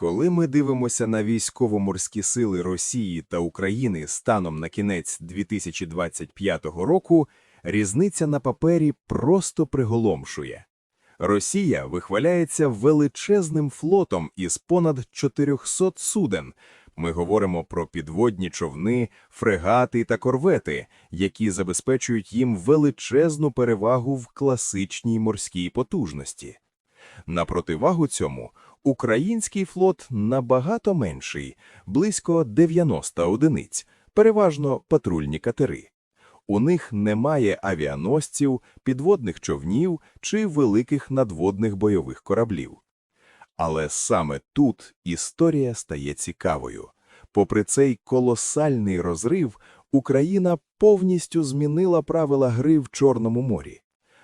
Коли ми дивимося на військово-морські сили Росії та України станом на кінець 2025 року, різниця на папері просто приголомшує. Росія вихваляється величезним флотом із понад 400 суден. Ми говоримо про підводні човни, фрегати та корвети, які забезпечують їм величезну перевагу в класичній морській потужності. На противагу цьому український флот набагато менший, близько 90 одиниць, переважно патрульні катери. У них немає авіаносців, підводних човнів чи великих надводних бойових кораблів. Але саме тут історія стає цікавою. Попри цей колосальний розрив, Україна повністю змінила правила гри в Чорному морі.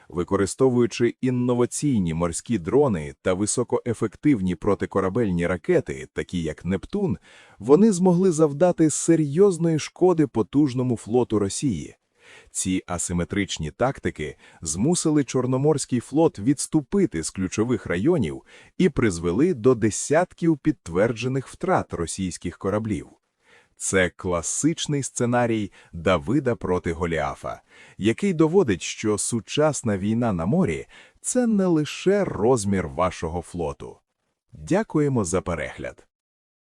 Використовуючи інноваційні морські дрони та високоефективні протикорабельні ракети, такі як Нептун, вони змогли завдати серйозної шкоди потужному флоту Росії. Ці асиметричні тактики змусили Чорноморський флот відступити з ключових районів і призвели до десятків підтверджених втрат російських кораблів. Це класичний сценарій Давида проти Голіафа, який доводить, що сучасна війна на морі – це не лише розмір вашого флоту. Дякуємо за перегляд.